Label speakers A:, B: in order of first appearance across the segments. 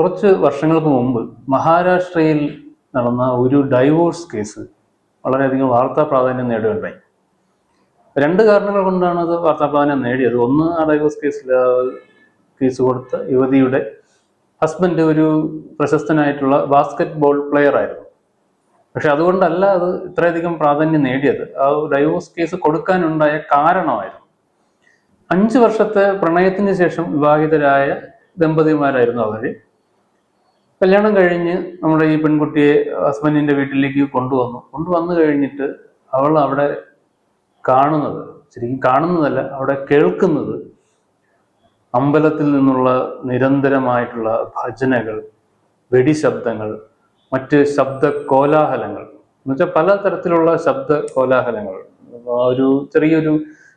A: കുറച്ച് വർഷങ്ങൾക്ക് മുമ്പ് മഹാരാഷ്ട്രയിൽ നടന്ന ഒരു ഡൈവോഴ്സ് കേസ് വളരെയധികം വാർത്താ പ്രാധാന്യം നേടുകയുണ്ടായി രണ്ട് കാരണങ്ങൾ കൊണ്ടാണ് അത് വാർത്താ പ്രാധാന്യം നേടിയത്. ഒന്ന് ആ ഡൈവോഴ്സ് കേസിൽ കേസ് കൊടുത്ത യുവതിയുടെ ഹസ്ബൻഡ് ഒരു പ്രശസ്തനായിട്ടുള്ള ബാസ്കറ്റ് ബോൾ പ്ലെയർ ആയിരുന്നു. പക്ഷെ അതുകൊണ്ടല്ല അത് ഇത്രയധികം പ്രാധാന്യം നേടിയത്. ആ ഡൈവോഴ്സ് കേസ് കൊടുക്കാനുണ്ടായ കാരണമായിരുന്നു. അഞ്ച് വർഷത്തെ പ്രണയത്തിന് ശേഷം വിവാഹിതരായ ദമ്പതിമാരായിരുന്നു അവർ. കല്യാണം കഴിഞ്ഞ് നമ്മുടെ ഈ പെൺകുട്ടിയെ ഹസ്ബൻഡിന്റെ വീട്ടിലേക്ക് കൊണ്ടുവന്നു. കൊണ്ടുവന്നു കഴിഞ്ഞിട്ട് അവൾ അവിടെ കാണുന്നത് ശരിക്കും കാണുന്നതല്ല അവിടെ കേൾക്കുന്നത് അമ്പലത്തിൽ നിന്നുള്ള നിരന്തരമായിട്ടുള്ള ഭജനകൾ വെടിശബ്ദങ്ങൾ മറ്റ് ശബ്ദ കോലാഹലങ്ങൾ. എന്നുവെച്ചാൽ പല തരത്തിലുള്ള ശബ്ദ കോലാഹലങ്ങൾ. ഒരു ചെറിയൊരു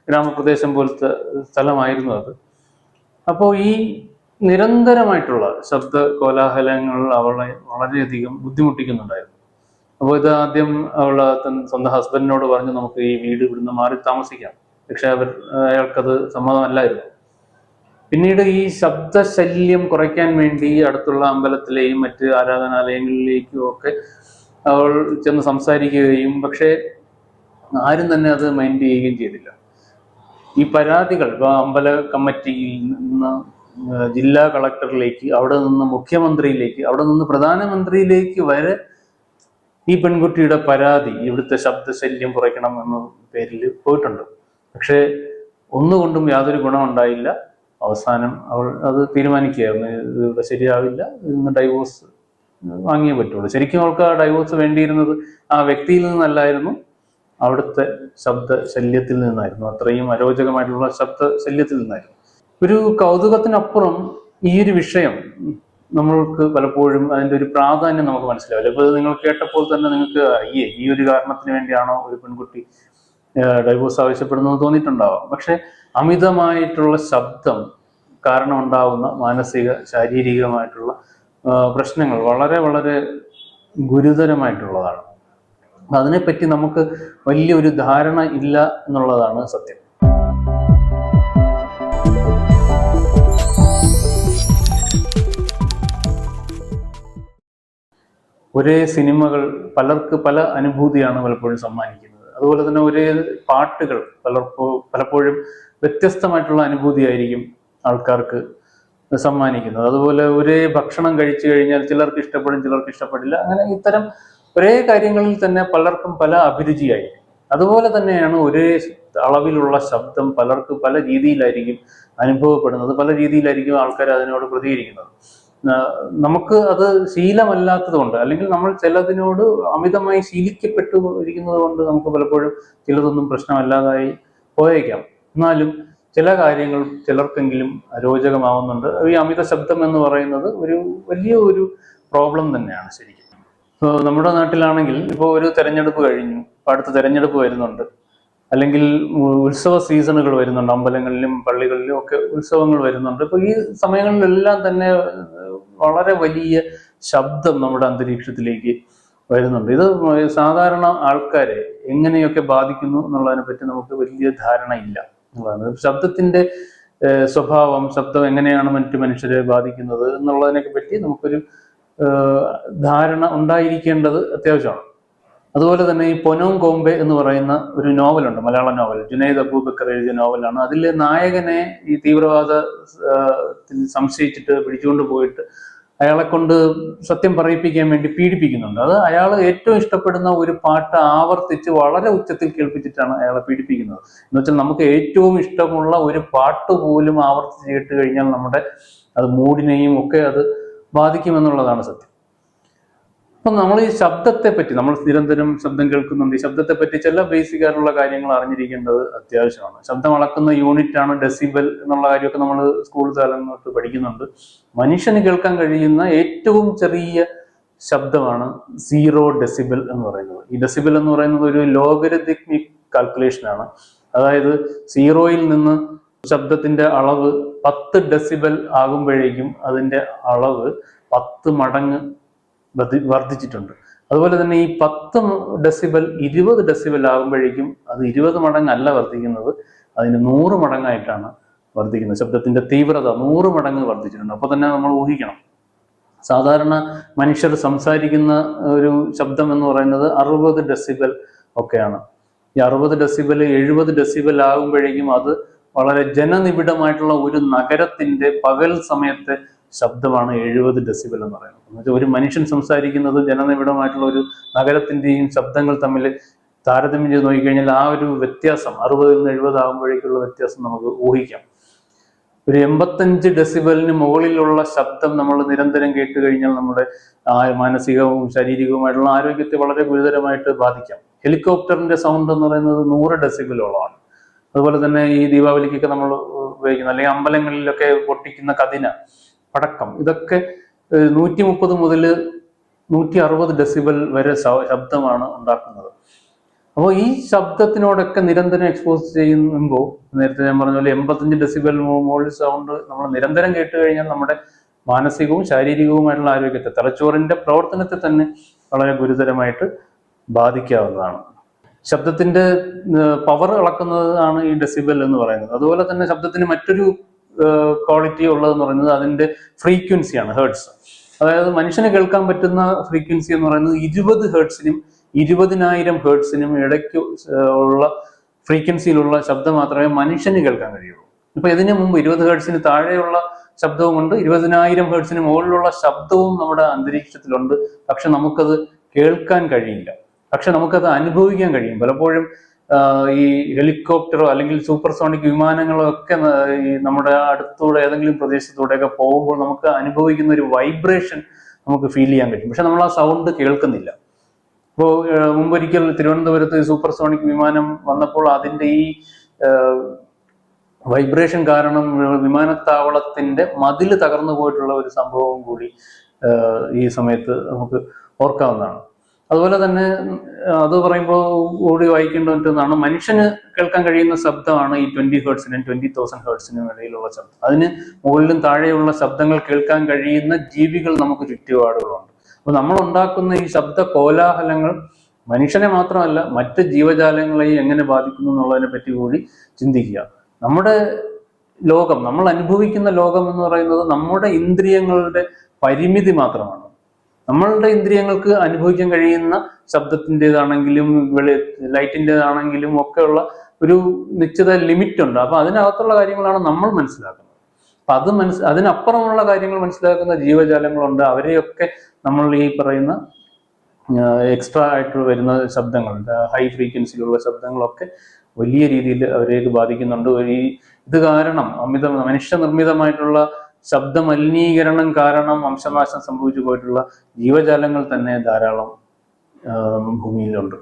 A: ഗ്രാമപ്രദേശം പോലത്തെ സ്ഥലമായിരുന്നു അത്. അപ്പോൾ ഈ നിരന്തരമായിട്ടുള്ള ശബ്ദ കോലാഹലങ്ങൾ അവളെ വളരെയധികം ബുദ്ധിമുട്ടിക്കുന്നുണ്ടായിരുന്നു. അപ്പോൾ ഇത് ആദ്യം അവൾ സ്വന്തം ഹസ്ബൻഡിനോട് പറഞ്ഞു നമുക്ക് ഈ വീട് ഇവിടുന്ന് മാറി താമസിക്കാം. പക്ഷെ അവർ അയാൾക്കത് സമ്മതമല്ലായിരുന്നു. പിന്നീട് ഈ ശബ്ദശല്യം കുറയ്ക്കാൻ വേണ്ടി അടുത്തുള്ള അമ്പലത്തിലെയും മറ്റ് ആരാധനാലയങ്ങളിലേക്കും ഒക്കെ അവൾ ചെന്ന് സംസാരിക്കുകയും പക്ഷേ ആരും തന്നെ അത് മൈൻഡ് ചെയ്യുകയും ചെയ്തില്ല. ഈ പരാതികൾ അമ്പല കമ്മിറ്റിയിൽ നിന്ന് ജില്ലാ കളക്ടറിലേക്ക് അവിടെ നിന്ന് മുഖ്യമന്ത്രിയിലേക്ക് അവിടെ നിന്ന് പ്രധാനമന്ത്രിയിലേക്ക് വരെ ഈ പെൺകുട്ടിയുടെ പരാതി ഇവിടുത്തെ ശബ്ദശല്യം കുറയ്ക്കണം എന്ന പേരിൽ പോയിട്ടുണ്ട്. പക്ഷേ ഒന്നുകൊണ്ടും യാതൊരു ഗുണമുണ്ടായില്ല. അവസാനം അവൾ അത് തീരുമാനിക്കുകയായിരുന്നു. ഇവിടെ ശരിയാവില്ല ഇന്ന് ഡൈവോഴ്സ് വാങ്ങിയേ പറ്റുള്ളൂ. ശരിക്കും അവൾക്ക് ആ ഡൈവോഴ്സ് വേണ്ടിയിരുന്നത് ആ വ്യക്തിയിൽ നിന്നല്ലായിരുന്നു. അവിടുത്തെ ശബ്ദ ശല്യത്തിൽ നിന്നായിരുന്നു. അത്രയും അരോചകമായിട്ടുള്ള ശബ്ദ ശല്യത്തിൽ നിന്നായിരുന്നു. ഒരു കൗതുകത്തിനപ്പുറം ഈ ഒരു വിഷയം നമ്മൾക്ക് പലപ്പോഴും അതിന്റെ ഒരു പ്രാധാന്യം നമുക്ക് മനസ്സിലാവില്ല. ഇപ്പൊ നിങ്ങൾ കേട്ടപ്പോൾ തന്നെ നിങ്ങൾക്ക് അയ്യേ ഈ ഒരു കാരണത്തിന് വേണ്ടിയാണോ ഒരു പെൺകുട്ടി ഡൈവോഴ്സ് ആവശ്യപ്പെടുന്നത് തോന്നിയിട്ടുണ്ടാവാം. പക്ഷെ അമിതമായിട്ടുള്ള ശബ്ദം കാരണം ഉണ്ടാവുന്ന മാനസിക ശാരീരികമായിട്ടുള്ള പ്രശ്നങ്ങൾ വളരെ വളരെ ഗുരുതരമായിട്ടുള്ളതാണ്. അതിനെപ്പറ്റി നമുക്ക് വലിയൊരു ധാരണ ഇല്ല എന്നുള്ളതാണ് സത്യം. ഒരേ സിനിമകൾ പലർക്ക് പല അനുഭൂതിയാണ് പലപ്പോഴും സമ്മാനിക്കുന്നത്. അതുപോലെ തന്നെ ഒരേ പാട്ടുകൾ പലർപ്പോ പലപ്പോഴും വ്യത്യസ്തമായിട്ടുള്ള അനുഭൂതിയായിരിക്കും ആൾക്കാർക്ക് സമ്മാനിക്കുന്നത്. അതുപോലെ ഒരേ ഭക്ഷണം കഴിച്ചു കഴിഞ്ഞാൽ ചിലർക്ക് ഇഷ്ടപ്പെടും ചിലർക്ക് ഇഷ്ടപ്പെടില്ല. അങ്ങനെ ഇത്തരം ഒരേ കാര്യങ്ങളിൽ തന്നെ പലർക്കും പല അഭിരുചിയായി അതുപോലെ തന്നെയാണ് ഒരേ അളവിലുള്ള ശബ്ദം പലർക്ക് പല രീതിയിലായിരിക്കും അനുഭവപ്പെടുന്നത്. പല രീതിയിലായിരിക്കും ആൾക്കാർ അതിനോട് പ്രതികരിക്കുന്നത്. നമുക്ക് അത് ശീലമല്ലാത്തത് കൊണ്ട് അല്ലെങ്കിൽ നമ്മൾ ചിലതിനോട് അമിതമായി ശീലിക്കപ്പെട്ടു ഇരിക്കുന്നത് കൊണ്ട് നമുക്ക് പലപ്പോഴും ചിലതൊന്നും പ്രശ്നമല്ലാതായി പോയേക്കാം. എന്നാലും ചില കാര്യങ്ങൾ ചിലർക്കെങ്കിലും അരോചകമാവുന്നുണ്ട്. ഈ അമിത ശബ്ദം എന്ന് പറയുന്നത് ഒരു വലിയ ഒരു പ്രോബ്ലം തന്നെയാണ് ശരിക്കും. ഇപ്പോൾ നമ്മുടെ നാട്ടിലാണെങ്കിൽ ഇപ്പോൾ ഒരു തെരഞ്ഞെടുപ്പ് കഴിഞ്ഞു. അടുത്ത തെരഞ്ഞെടുപ്പ് വരുന്നുണ്ട്. അല്ലെങ്കിൽ ഉത്സവ സീസണുകൾ വരുന്നുണ്ട്. അമ്പലങ്ങളിലും പള്ളികളിലും ഒക്കെ ഉത്സവങ്ങൾ വരുന്നുണ്ട്. ഇപ്പൊ ഈ സമയങ്ങളിലെല്ലാം തന്നെ വളരെ വലിയ ശബ്ദം നമ്മുടെ അന്തരീക്ഷത്തിലേക്ക് വരുന്നുണ്ട്. ഇത് സാധാരണ ആൾക്കാരെ എങ്ങനെയൊക്കെ ബാധിക്കുന്നു എന്നുള്ളതിനെ പറ്റി നമുക്ക് വലിയ ധാരണ ഇല്ല എന്നുള്ളതാണ്. ശബ്ദത്തിന്റെ സ്വഭാവം ശബ്ദം എങ്ങനെയാണ് മറ്റു മനുഷ്യരെ ബാധിക്കുന്നത് എന്നുള്ളതിനെ പറ്റി നമുക്കൊരു ധാരണ ഉണ്ടായിരിക്കേണ്ടത് അത്യാവശ്യമാണ്. അതുപോലെ തന്നെ ഈ പൊനോം കോംബെ എന്ന് പറയുന്ന ഒരു നോവലുണ്ട് മലയാള നോവൽ. ജുനൈദ് അബൂബക്കർ എഴുതിയ നോവലാണ്. അതിലെ നായകനെ ഈ തീവ്രവാദ സംശയിച്ചിട്ട് പിടിച്ചുകൊണ്ട് പോയിട്ട് അയാളെ കൊണ്ട് സത്യം പറയിപ്പിക്കാൻ വേണ്ടി പീഡിപ്പിക്കുന്നുണ്ട്. അത് അയാൾ ഏറ്റവും ഇഷ്ടപ്പെടുന്ന ഒരു പാട്ട് ആവർത്തിച്ച് വളരെ ഉച്ചത്തിൽ കേൾപ്പിച്ചിട്ടാണ് അയാളെ പീഡിപ്പിക്കുന്നത്. എന്ന് വെച്ചാൽ നമുക്ക് ഏറ്റവും ഇഷ്ടമുള്ള ഒരു പാട്ട് പോലും ആവർത്തിച്ച് കേട്ട് കഴിഞ്ഞാൽ നമ്മുടെ അത് മൂടിനെയും ഒക്കെ അത് ബാധിക്കുമെന്നുള്ളതാണ് സത്യം. അപ്പൊ നമ്മൾ ഈ ശബ്ദത്തെ പറ്റി നമ്മൾ നിരന്തരം ശബ്ദം കേൾക്കുന്നുണ്ട്. ഈ ശബ്ദത്തെ പറ്റി ചില ബേസിക് ആയിട്ടുള്ള കാര്യങ്ങൾ അറിഞ്ഞിരിക്കേണ്ടത് അത്യാവശ്യമാണ്. ശബ്ദം അളക്കുന്ന യൂണിറ്റ് ആണ് ഡെസിബൽ എന്നുള്ള കാര്യമൊക്കെ നമ്മൾ സ്കൂൾ തലം തൊട്ട് പഠിക്കുന്നുണ്ട്. മനുഷ്യന് കേൾക്കാൻ കഴിയുന്ന ഏറ്റവും ചെറിയ ശബ്ദമാണ് സീറോ ഡെസിബൽ എന്ന് പറയുന്നത്. ഈ ഡെസിബൽ എന്ന് പറയുന്നത് ഒരു ലോഗരിതമിക് കാൽക്കുലേഷൻ ആണ് അതായത് സീറോയിൽ നിന്ന് ശബ്ദത്തിന്റെ അളവ് പത്ത് ഡെസിബൽ ആകുമ്പോഴേക്കും അതിന്റെ അളവ് പത്ത് മടങ്ങ് വർദ്ധിച്ചിട്ടുണ്ട്. അതുപോലെ തന്നെ ഈ പത്ത് ഡെസിബൽ ഇരുപത് ഡെസിബൽ ആകുമ്പോഴേക്കും അത് ഇരുപത് മടങ്ങല്ല വർദ്ധിക്കുന്നത് അതിന് നൂറ് മടങ്ങായിട്ടാണ് വർദ്ധിക്കുന്നത്. ശബ്ദത്തിന്റെ തീവ്രത നൂറ് മടങ്ങ് വർദ്ധിച്ചിട്ടുണ്ട്. അപ്പോൾ തന്നെ നമ്മൾ ഊഹിക്കണം. സാധാരണ മനുഷ്യർ സംസാരിക്കുന്ന ഒരു ശബ്ദം എന്ന് പറയുന്നത് അറുപത് ഡെസിബൽ ഒക്കെയാണ്. ഈ അറുപത് ഡെസിബൽ എഴുപത് ഡെസിബൽ ആകുമ്പോഴേക്കും അത് വളരെ ജനനിബിഡമായിട്ടുള്ള ഒരു നഗരത്തിന്റെ പകൽ സമയത്തെ ശബ്ദമാണ് എഴുപത് ഡെസിബൽ എന്ന് പറയുന്നത്. എന്നുവെച്ചാൽ ഒരു മനുഷ്യൻ സംസാരിക്കുന്നത് ജനനിബിഡമായിട്ടുള്ള ഒരു നഗരത്തിന്റെയും ശബ്ദങ്ങൾ തമ്മിൽ താരതമ്യം ചെയ്ത് നോക്കിക്കഴിഞ്ഞാൽ ആ ഒരു വ്യത്യാസം അറുപതിൽ നിന്ന് എഴുപത് ആകുമ്പോഴേക്കുള്ള വ്യത്യാസം നമുക്ക് ഊഹിക്കാം. ഒരു എൺപത്തഞ്ച് ഡെസിബലിന് മുകളിലുള്ള ശബ്ദം നമ്മൾ നിരന്തരം കേട്ട് കഴിഞ്ഞാൽ നമ്മുടെ മാനസികവും ശാരീരികവുമായിട്ടുള്ള ആരോഗ്യത്തെ വളരെ ഗുരുതരമായിട്ട് ബാധിക്കാം. ഹെലികോപ്റ്ററിന്റെ സൗണ്ട് എന്ന് പറയുന്നത് നൂറ് ഡെസിബിലോളമാണ്. അതുപോലെ തന്നെ ഈ ദീപാവലിക്കൊക്കെ നമ്മൾ ഉപയോഗിക്കുന്ന അല്ലെങ്കിൽ അമ്പലങ്ങളിലൊക്കെ പൊട്ടിക്കുന്ന കതിന പടക്കം. ഇതൊക്കെ നൂറ്റി മുപ്പത് മുതൽ നൂറ്റി അറുപത് ഡെസിബൽ വരെ ശബ്ദമാണ് ഉണ്ടാക്കുന്നത്. അപ്പോൾ ഈ ശബ്ദത്തിനോടൊക്കെ നിരന്തരം എക്സ്പോസ് ചെയ്യുമ്പോൾ നേരത്തെ ഞാൻ പറഞ്ഞ പോലെ എൺപത്തഞ്ച് ഡെസിബൽ മുകളിൽ സൗണ്ട് നമ്മൾ നിരന്തരം കേട്ട് കഴിഞ്ഞാൽ നമ്മുടെ മാനസികവും ശാരീരികവുമായിട്ടുള്ള ആരോഗ്യത്തെ തലച്ചോറിന്റെ പ്രവർത്തനത്തെ തന്നെ വളരെ ഗുരുതരമായിട്ട് ബാധിക്കാവുന്നതാണ്. ശബ്ദത്തിന്റെ പവർ അളക്കുന്നതാണ് ഈ ഡെസിബൽ എന്ന് പറയുന്നത്. അതുപോലെ തന്നെ ശബ്ദത്തിന് മറ്റൊരു ക്വാളിറ്റി ഉള്ളതെന്ന് പറയുന്നത് അതിന്റെ ഫ്രീക്വൻസിയാണ് ഹേർട്സ് അതായത് മനുഷ്യന് കേൾക്കാൻ പറ്റുന്ന ഫ്രീക്വൻസി എന്ന് പറയുന്നത് ഇരുപത് ഹേർട്സിനും ഇരുപതിനായിരം ഹേർട്സിനും ഇടയ്ക്ക് ഉള്ള ഫ്രീക്വൻസിയിലുള്ള ശബ്ദം മാത്രമേ മനുഷ്യന് കേൾക്കാൻ കഴിയുള്ളൂ. ഇപ്പൊ ഇതിനു മുമ്പ് ഇരുപത് ഹേർട്സിന് താഴെയുള്ള ശബ്ദവുമുണ്ട് ഇരുപതിനായിരം ഹേർട്സിന് മുകളിലുള്ള ശബ്ദവും നമ്മുടെ അന്തരീക്ഷത്തിലുണ്ട്. പക്ഷെ നമുക്കത് കേൾക്കാൻ കഴിയില്ല. പക്ഷെ നമുക്കത് അനുഭവിക്കാൻ കഴിയും. പലപ്പോഴും ഈ ഹെലികോപ്റ്ററോ അല്ലെങ്കിൽ സൂപ്പർസോണിക് വിമാനങ്ങളോ ഒക്കെ ഈ നമ്മുടെ അടുത്തൂടെ ഏതെങ്കിലും പ്രദേശത്തൂടെയൊക്കെ പോകുമ്പോൾ നമുക്ക് അനുഭവിക്കുന്ന ഒരു വൈബ്രേഷൻ നമുക്ക് ഫീൽ ചെയ്യാൻ പറ്റും. പക്ഷെ നമ്മൾ ആ സൗണ്ട് കേൾക്കുന്നില്ല. ഇപ്പോൾ മുമ്പൊരിക്കൽ തിരുവനന്തപുരത്ത് സൂപ്പർസോണിക് വിമാനം വന്നപ്പോൾ അതിന്റെ ഈ വൈബ്രേഷൻ കാരണം വിമാനത്താവളത്തിന്റെ മതിൽ തകർന്നു പോയിട്ടുള്ള ഒരു സംഭവം കൂടി ഈ സമയത്ത് നമുക്ക് ഓർക്കാവുന്നതാണ്. അതുപോലെ തന്നെ അത് പറയുമ്പോൾ കൂടി വായിക്കേണ്ട മറ്റൊന്നാണ് മനുഷ്യന് കേൾക്കാൻ കഴിയുന്ന ശബ്ദമാണ് ഈ ട്വന്റി ഹേർട്സിനും ട്വന്റി തൗസൻഡ് ഹേർട്സിനും ഇടയിലുള്ള ശബ്ദം. അതിന് മുകളിലും താഴെയുള്ള ശബ്ദങ്ങൾ കേൾക്കാൻ കഴിയുന്ന ജീവികൾ നമുക്ക് ചുറ്റുപാടുകളുണ്ട്. അപ്പൊ നമ്മൾ ഉണ്ടാക്കുന്ന ഈ ശബ്ദ കോലാഹലങ്ങൾ മനുഷ്യനെ മാത്രമല്ല മറ്റ് ജീവജാലങ്ങളെയും എങ്ങനെ ബാധിക്കുന്നു എന്നുള്ളതിനെ പറ്റി കൂടി ചിന്തിക്കുക. നമ്മുടെ ലോകം നമ്മൾ അനുഭവിക്കുന്ന ലോകം എന്ന് പറയുന്നത് നമ്മുടെ ഇന്ദ്രിയങ്ങളുടെ പരിമിതി മാത്രമാണ്. നമ്മളുടെ ഇന്ദ്രിയങ്ങൾക്ക് അനുഭവിക്കാൻ കഴിയുന്ന ശബ്ദത്തിന്റെതാണെങ്കിലും വെളി ലൈറ്റിന്റെതാണെങ്കിലും ഒക്കെയുള്ള ഒരു നിശ്ചിത ലിമിറ്റ് ഉണ്ട് അപ്പൊ അതിനകത്തുള്ള കാര്യങ്ങളാണ് നമ്മൾ മനസ്സിലാക്കുന്നത്. അപ്പൊ അത് മനസ് അതിനപ്പുറമുള്ള കാര്യങ്ങൾ മനസ്സിലാക്കുന്ന ജീവജാലങ്ങളുണ്ട്. അവരെയൊക്കെ നമ്മൾ ഈ പറയുന്ന എക്സ്ട്രാ ആയിട്ട് വരുന്ന ശബ്ദങ്ങൾ ഹൈ ഫ്രീക്വൻസിയിലുള്ള ശബ്ദങ്ങളൊക്കെ വലിയ രീതിയിൽ അവരെയൊക്കെ ബാധിക്കുന്നുണ്ട്. ഈ ഇത് കാരണം അമിത മനുഷ്യനിർമ്മിതമായിട്ടുള്ള ശബ്ദ മലിനീകരണം കാരണം വംശനാശം സംഭവിച്ചു പോയിട്ടുള്ള ജീവജാലങ്ങൾ തന്നെ ധാരാളം ഭൂമിയിലുണ്ട്.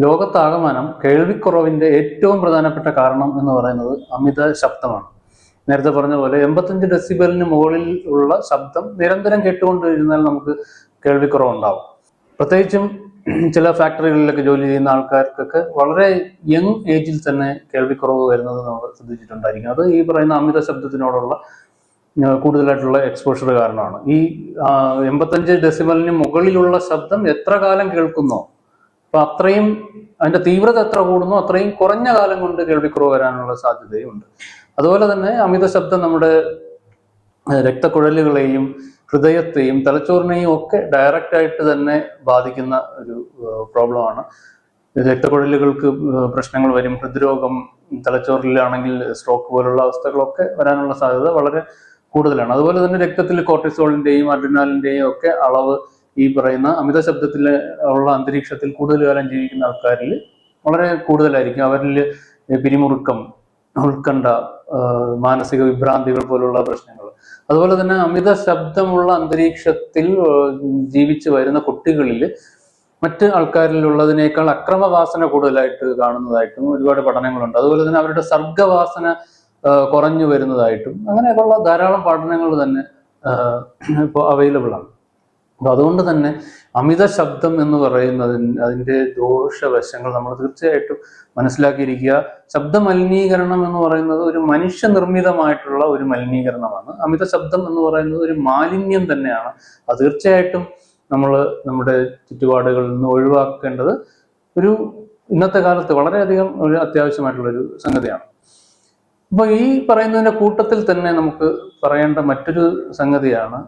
A: ലോകത്താകമാനം കേൾവിക്കുറവിന്റെ ഏറ്റവും പ്രധാനപ്പെട്ട കാരണം എന്ന് പറയുന്നത് അമിത ശബ്ദമാണ്. നേരത്തെ പറഞ്ഞ പോലെ എൺപത്തഞ്ച് ഡെസിബലിന് മുകളിൽ ഉള്ള ശബ്ദം നിരന്തരം കേട്ടുകൊണ്ടിരുന്നാൽ നമുക്ക് കേൾവിക്കുറവുണ്ടാവും. പ്രത്യേകിച്ചും ചില ഫാക്ടറികളിലൊക്കെ ജോലി ചെയ്യുന്ന ആൾക്കാർക്കൊക്കെ വളരെ യങ് ഏജിൽ തന്നെ കേൾവിക്കുറവ് വരുന്നത് നമ്മൾ ശ്രദ്ധിച്ചിട്ടുണ്ടായിരിക്കും. അത് ഈ പറയുന്ന അമിത ശബ്ദത്തിനോടുള്ള കൂടുതലായിട്ടുള്ള എക്സ്പോഷർ കാരണമാണ്. ഈ എൺപത്തഞ്ച് ഡെസിമലിന് മുകളിലുള്ള ശബ്ദം എത്ര കാലം കേൾക്കുന്നോ അപ്പൊ അത്രയും അതിന്റെ തീവ്രത എത്ര കൂടുന്നോ അത്രയും കുറഞ്ഞ കാലം കൊണ്ട് കേൾവിക്കുറവ് വരാനുള്ള സാധ്യതയുണ്ട്. അതുപോലെ തന്നെ അമിത ശബ്ദം നമ്മുടെ രക്തക്കുഴലുകളെയും ഹൃദയത്തെയും തലച്ചോറിനെയും ഒക്കെ ഡയറക്റ്റ് ആയിട്ട് തന്നെ ബാധിക്കുന്ന ഒരു പ്രോബ്ലമാണ്. രക്തക്കുഴലുകൾക്ക് പ്രശ്നങ്ങൾ വരും ഹൃദ്രോഗം തലച്ചോറിലാണെങ്കിൽ സ്ട്രോക്ക് പോലുള്ള അവസ്ഥകളൊക്കെ വരാനുള്ള സാധ്യത വളരെ കൂടുതലാണ്. അതുപോലെ തന്നെ രക്തത്തിൽ കോർട്ടിസോളിന്റെയും അഡ്രിനാലിന്റെയും ഒക്കെ അളവ് ഈ പറയുന്ന അമിത ശബ്ദത്തിൽ ഉള്ള അന്തരീക്ഷത്തിൽ കൂടുതൽ കാലം ജീവിക്കുന്ന ആൾക്കാരിൽ വളരെ കൂടുതലായിരിക്കും. അവരിൽ പിരിമുറുക്കം ഉത്കണ്ഠ മാനസിക വിഭ്രാന്തികൾ പോലുള്ള പ്രശ്നങ്ങൾ. അതുപോലെ തന്നെ അമിത ശബ്ദമുള്ള അന്തരീക്ഷത്തിൽ ജീവിച്ചു വരുന്ന കുട്ടികളിൽ മറ്റ് ആൾക്കാരിലുള്ളതിനേക്കാൾ അക്രമവാസന കൂടുതലായിട്ട് കാണുന്നതായിട്ടും ഒരുപാട് പഠനങ്ങളുണ്ട്. അതുപോലെ തന്നെ അവരുടെ സർഗവാസന കുറഞ്ഞു വരുന്നതായിട്ടും അങ്ങനെയൊക്കെയുള്ള ധാരാളം പഠനങ്ങൾ തന്നെ ഇപ്പോൾ അവൈലബിൾ ആണ്. അപ്പൊ അതുകൊണ്ട് തന്നെ അമിത ശബ്ദം എന്ന് പറയുന്നതിന് അതിന്റെ ദോഷവശങ്ങൾ നമ്മൾ തീർച്ചയായിട്ടും മനസ്സിലാക്കിയിരിക്കുക. ശബ്ദ മലിനീകരണം എന്ന് പറയുന്നത് ഒരു മനുഷ്യ നിർമ്മിതമായിട്ടുള്ള ഒരു മലിനീകരണമാണ്. അമിത ശബ്ദം എന്ന് പറയുന്നത് ഒരു മാലിന്യം തന്നെയാണ്. അത് തീർച്ചയായിട്ടും നമ്മൾ നമ്മുടെ ചുറ്റുപാടുകളിൽ നിന്ന് ഒഴിവാക്കേണ്ടത് ഒരു ഇന്നത്തെ കാലത്ത് വളരെയധികം ഒരു അത്യാവശ്യമായിട്ടുള്ള ഒരു സംഗതിയാണ്. അപ്പൊ ഈ പറയുന്നതിന്റെ കൂട്ടത്തിൽ തന്നെ നമുക്ക് പറയേണ്ട മറ്റൊരു സംഗതിയാണ്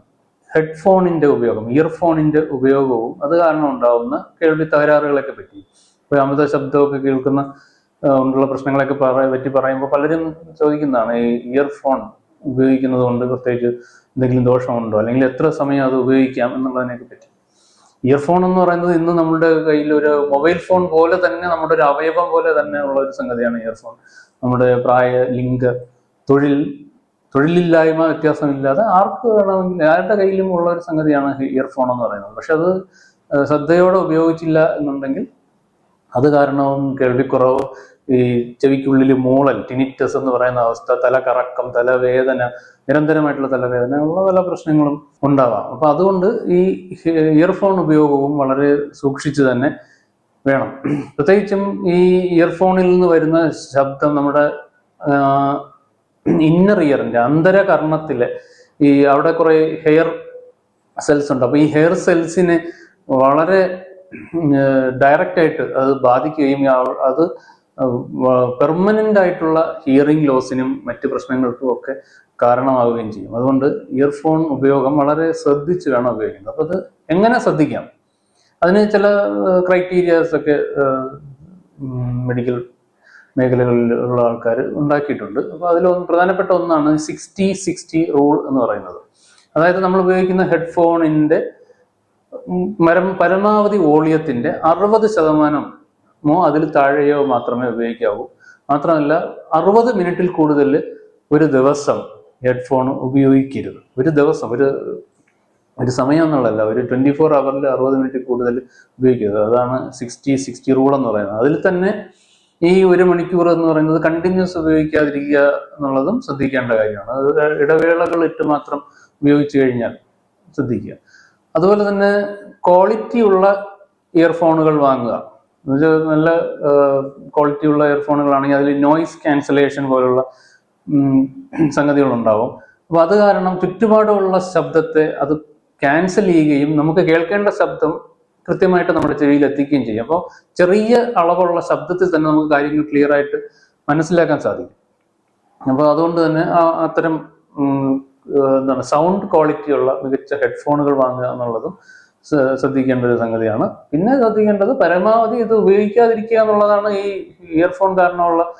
A: ഹെഡ്ഫോണിന്റെ ഉപയോഗം ഇയർഫോണിന്റെ ഉപയോഗവും അത് കാരണം ഉണ്ടാവുന്ന കേൾവി തകരാറുകളൊക്കെ പറ്റി. ഇപ്പോൾ അമിത ശബ്ദമൊക്കെ കേൾക്കുന്ന ഉള്ള പ്രശ്നങ്ങളൊക്കെ പറ പറ്റി പറയുമ്പോൾ പലരും ചോദിക്കുന്നതാണ് ഈ ഇയർഫോൺ ഉപയോഗിക്കുന്നത് കൊണ്ട് പ്രത്യേകിച്ച് എന്തെങ്കിലും ദോഷമുണ്ടോ? അല്ലെങ്കിൽ എത്ര സമയം അത് ഉപയോഗിക്കാം എന്നുള്ളതിനെയൊക്കെ പറ്റി. ഇയർഫോൺ എന്ന് പറയുന്നത് ഇന്ന് നമ്മുടെ കയ്യിൽ ഒരു മൊബൈൽ ഫോൺ പോലെ തന്നെ നമ്മുടെ ഒരു അവയവം പോലെ തന്നെ ഉള്ള ഒരു സംഗതിയാണ് ഇയർഫോൺ. നമ്മുടെ പ്രായ ലിംഗ തൊഴിൽ തൊഴിലില്ലായ്മ വ്യത്യാസമില്ലാതെ ആർക്ക് വേണമെങ്കിൽ ആരുടെ കയ്യിലും ഉള്ള ഒരു സംഗതിയാണ് ഇയർഫോൺ എന്ന് പറയുന്നത്. പക്ഷെ അത് ശ്രദ്ധയോടെ ഉപയോഗിച്ചില്ല എന്നുണ്ടെങ്കിൽ അത് കാരണവും കേൾവിക്കുറവ് ഈ ചെവിക്കുള്ളിൽ മൂളൽ ടിനിറ്റസ് എന്ന് പറയുന്ന അവസ്ഥ തലകറക്കം തലവേദന നിരന്തരമായിട്ടുള്ള തലവേദന ഉള്ള പല പ്രശ്നങ്ങളും ഉണ്ടാവാം. അപ്പൊ അതുകൊണ്ട് ഈ ഇയർഫോൺ ഉപയോഗവും വളരെ സൂക്ഷിച്ചു തന്നെ വേണം. പ്രത്യേകിച്ചും ഈ ഇയർഫോണിൽ നിന്ന് വരുന്ന ശബ്ദം നമ്മുടെ ഇന്നർ ഇയറിന്റെ അന്തരകർണത്തിലെ ഈ അവിടെ കുറേ ഹെയർ സെൽസ് ഉണ്ട്. അപ്പോൾ ഈ ഹെയർ സെൽസിനെ വളരെ ഡയറക്റ്റ് ആയിട്ട് അത് ബാധിക്കുകയും അത് പെർമനന്റ് ആയിട്ടുള്ള ഹിയറിംഗ് ലോസിനും മറ്റ് പ്രശ്നങ്ങൾക്കും ഒക്കെ കാരണമാവുകയും ചെയ്യും. അതുകൊണ്ട് ഇയർഫോൺ ഉപയോഗം വളരെ ശ്രദ്ധിച്ച് വേണം ഉപയോഗിക്കുന്നത് അപ്പോൾ അത് എങ്ങനെ ശ്രദ്ധിക്കാം? അതിന് ചില ക്രൈറ്റീരിയാസ് ഒക്കെ മെഡിക്കൽ മേഖലകളിൽ ഉള്ള ആൾക്കാർ ഉണ്ടാക്കിയിട്ടുണ്ട്. അപ്പോൾ അതിലൊന്ന് പ്രധാനപ്പെട്ട ഒന്നാണ് സിക്സ്റ്റി സിക്സ്റ്റി റൂൾ എന്ന് പറയുന്നത്. അതായത് നമ്മൾ ഉപയോഗിക്കുന്ന ഹെഡ്ഫോണിന്റെ മരം പരമാവധി വോളിയത്തിന്റെ അറുപത് ശതമാനമോ അതിൽ താഴെയോ മാത്രമേ ഉപയോഗിക്കാവൂ. മാത്രമല്ല അറുപത് മിനിറ്റിൽ കൂടുതൽ ഒരു ദിവസം ഹെഡ്ഫോൺ ഉപയോഗിക്കരുത്. ഒരു ദിവസം ഒരു ഒരു സമയം എന്നുള്ളതല്ല ഒരു ട്വന്റി ഫോർ അവറിൽ അറുപത് മിനിറ്റ് കൂടുതൽ ഉപയോഗിക്കരുത്. അതാണ് സിക്സ്റ്റി സിക്സ്റ്റി റൂൾ എന്ന് പറയുന്നത്. അതിൽ തന്നെ ഈ ഒരു മണിക്കൂർ എന്ന് പറയുന്നത് കണ്ടിന്യൂസ് ഉപയോഗിക്കാതിരിക്കുക എന്നുള്ളതും ശ്രദ്ധിക്കേണ്ട കാര്യമാണ്. അത് ഇടവേളകൾ ഇട്ട് മാത്രം ഉപയോഗിച്ചു കഴിഞ്ഞാൽ ശ്രദ്ധിക്കുക. അതുപോലെ തന്നെ ക്വാളിറ്റി ഉള്ള ഇയർഫോണുകൾ വാങ്ങുക. എന്നുവെച്ചാൽ നല്ല ക്വാളിറ്റി ഉള്ള ഇയർഫോണുകളാണെങ്കിൽ അതിൽ നോയിസ് ക്യാൻസലേഷൻ പോലുള്ള സംഗതികളുണ്ടാവും. അപ്പൊ അത് കാരണം ചുറ്റുപാടുമുള്ള ശബ്ദത്തെ അത് ക്യാൻസൽ ചെയ്യുകയും നമുക്ക് കേൾക്കേണ്ട ശബ്ദം കൃത്യമായിട്ട് നമ്മുടെ ചെവിയിൽ എത്തിക്കുകയും ചെയ്യും. അപ്പോൾ ചെറിയ അളവുള്ള ശബ്ദത്തിൽ തന്നെ നമുക്ക് കാര്യങ്ങൾ ക്ലിയർ ആയിട്ട് മനസ്സിലാക്കാൻ സാധിക്കും. അപ്പോൾ അതുകൊണ്ട് തന്നെ അത്തരം എന്താണ് സൗണ്ട് ക്വാളിറ്റി ഉള്ള മികച്ച ഹെഡ്ഫോണുകൾ വാങ്ങുക എന്നുള്ളതും ശ്ര- ശ്രദ്ധിക്കേണ്ട ഒരു സംഗതിയാണ്. പിന്നെ ശ്രദ്ധിക്കേണ്ടത് പരമാവധി ഇത് ഉപയോഗിക്കാതിരിക്കുക എന്നുള്ളതാണ് ഈ ഇയർഫോൺ കാരണമുള്ള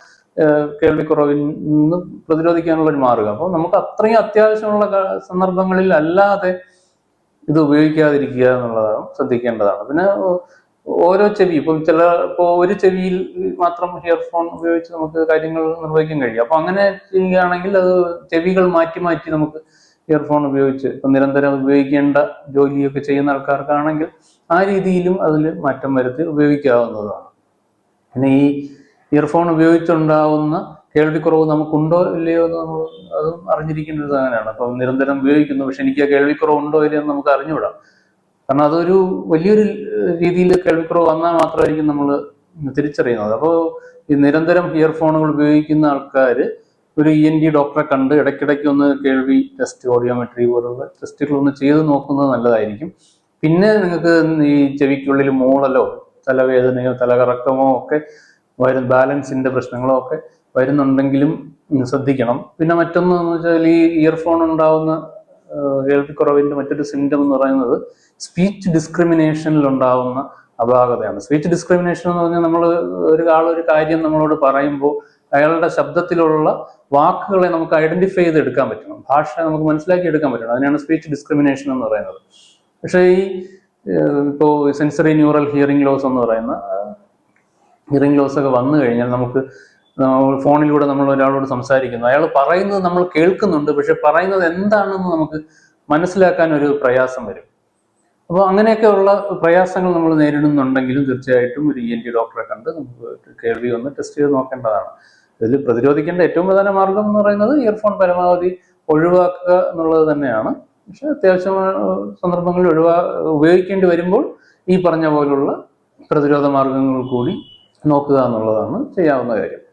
A: നിന്ന് പ്രതിരോധിക്കാനുള്ള ഒരു മാർഗം. അപ്പോൾ നമുക്ക് അത്രയും അത്യാവശ്യമുള്ള സന്ദർഭങ്ങളിൽ അല്ലാതെ ഇത് ഉപയോഗിക്കാതിരിക്കുക എന്നുള്ളതാണ് ശ്രദ്ധിക്കേണ്ടതാണ്. പിന്നെ ഓരോ ചെവി ഇപ്പം ചില ഇപ്പോൾ ഒരു ചെവിയിൽ മാത്രം ഹിയർഫോൺ ഉപയോഗിച്ച് നമുക്ക് കാര്യങ്ങൾ നിർവഹിക്കാൻ കഴിയും. അപ്പൊ അങ്ങനെ ചെയ്യുകയാണെങ്കിൽ അത് ചെവികൾ മാറ്റി മാറ്റി നമുക്ക് ഇയർഫോൺ ഉപയോഗിച്ച് ഇപ്പം നിരന്തരം ഉപയോഗിക്കേണ്ട ജോലിയൊക്കെ ചെയ്യുന്ന ആൾക്കാർക്കാണെങ്കിൽ ആ രീതിയിലും അതിൽ മാറ്റം വരുത്തി ഉപയോഗിക്കാവുന്നതാണ്. പിന്നെ ഈ ഇയർഫോൺ ഉപയോഗിച്ചുണ്ടാവുന്ന കേൾവിക്കുറവ് നമുക്കുണ്ടോ ഇല്ലയോ എന്ന് നമ്മൾ അതും അറിഞ്ഞിരിക്കേണ്ട ഒരു സാധനമാണ്. അപ്പം നിരന്തരം ഉപയോഗിക്കുന്നു. പക്ഷെ എനിക്ക് ആ കേൾവിക്കുറവ് ഉണ്ടോ ഇല്ലയോ എന്ന് നമുക്ക് അറിഞ്ഞുകൂടാം. കാരണം അതൊരു വലിയൊരു രീതിയിൽ കേൾവിക്കുറവ് വന്നാൽ മാത്രമായിരിക്കും നമ്മൾ തിരിച്ചറിയുന്നത്. അപ്പോൾ ഈ നിരന്തരം ഇയർഫോണുകൾ ഉപയോഗിക്കുന്ന ആൾക്കാർ ഒരു ഇ എൻ ഡി ഡോക്ടറെ കണ്ട് ഇടയ്ക്കിടയ്ക്ക് ഒന്ന് കേൾവി ടെസ്റ്റ് ഓഡിയോമെട്രി പോലുള്ള ടെസ്റ്റുകൾ ഒന്ന് ചെയ്ത് നോക്കുന്നത് നല്ലതായിരിക്കും. പിന്നെ നിങ്ങൾക്ക് ഈ ചെവിക്കുള്ളിൽ മൂളലോ തലവേദനയോ തലകറക്കമോ ഒക്കെ വരും ബാലൻസിന്റെ പ്രശ്നങ്ങളോ ഒക്കെ വരുന്നുണ്ടെങ്കിലും ശ്രദ്ധിക്കണം. പിന്നെ മറ്റൊന്ന് വെച്ചാൽ ഈ ഇയർഫോൺ ഉണ്ടാവുന്ന കേൾവിക്കുറവിന്റെ മറ്റൊരു സിംറ്റം എന്ന് പറയുന്നത് സ്പീച്ച് ഡിസ്ക്രിമിനേഷനിൽ ഉണ്ടാവുന്ന അപാകതയാണ്. സ്പീച്ച് ഡിസ്ക്രിമിനേഷൻ എന്ന് പറഞ്ഞാൽ നമ്മൾ ഒരു ആൾ ഒരു കാര്യം നമ്മളോട് പറയുമ്പോൾ അയാളുടെ ശബ്ദത്തിലുള്ള വാക്കുകളെ നമുക്ക് ഐഡന്റിഫൈ ചെയ്ത് എടുക്കാൻ പറ്റണം. ഭാഷ നമുക്ക് മനസ്സിലാക്കി എടുക്കാൻ പറ്റണം. അതിനാണ് സ്പീച്ച് ഡിസ്ക്രിമിനേഷൻ എന്ന് പറയുന്നത്. പക്ഷേ ഈ ഇപ്പോൾ സെൻസറി ന്യൂറൽ ഹിയറിംഗ് ലോസ് എന്ന് പറയുന്ന ഹിയറിംഗ് ലോസ് ഒക്കെ വന്നു കഴിഞ്ഞാൽ നമുക്ക് ഫോണിലൂടെ നമ്മൾ ഒരാളോട് സംസാരിക്കുന്നു. അയാൾ പറയുന്നത് നമ്മൾ കേൾക്കുന്നുണ്ട് പക്ഷെ പറയുന്നത് എന്താണെന്ന് നമുക്ക് മനസ്സിലാക്കാൻ ഒരു പ്രയാസം വരും. അപ്പോൾ അങ്ങനെയൊക്കെയുള്ള പ്രയാസങ്ങൾ നമ്മൾ നേരിടുന്നുണ്ടെങ്കിലും തീർച്ചയായിട്ടും ഒരു ഇ എൻ ടി ഡോക്ടറെ കണ്ട് നമുക്ക് കേൾവി ഒന്ന് ടെസ്റ്റ് ചെയ്ത് നോക്കേണ്ടതാണ്. ഇതിൽ പ്രതിരോധിക്കേണ്ട ഏറ്റവും പ്രധാന മാർഗം എന്ന് പറയുന്നത് ഇയർഫോൺ പരമാവധി ഒഴിവാക്കുക എന്നുള്ളത് തന്നെയാണ്. പക്ഷെ അത്യാവശ്യം സന്ദർഭങ്ങളിൽ ഒഴിവാ ഉപയോഗിക്കേണ്ടി വരുമ്പോൾ ഈ പറഞ്ഞ പോലുള്ള പ്രതിരോധ മാർഗങ്ങൾ കൂടി നോക്കുക എന്നുള്ളതാണ് ചെയ്യാവുന്ന കാര്യം.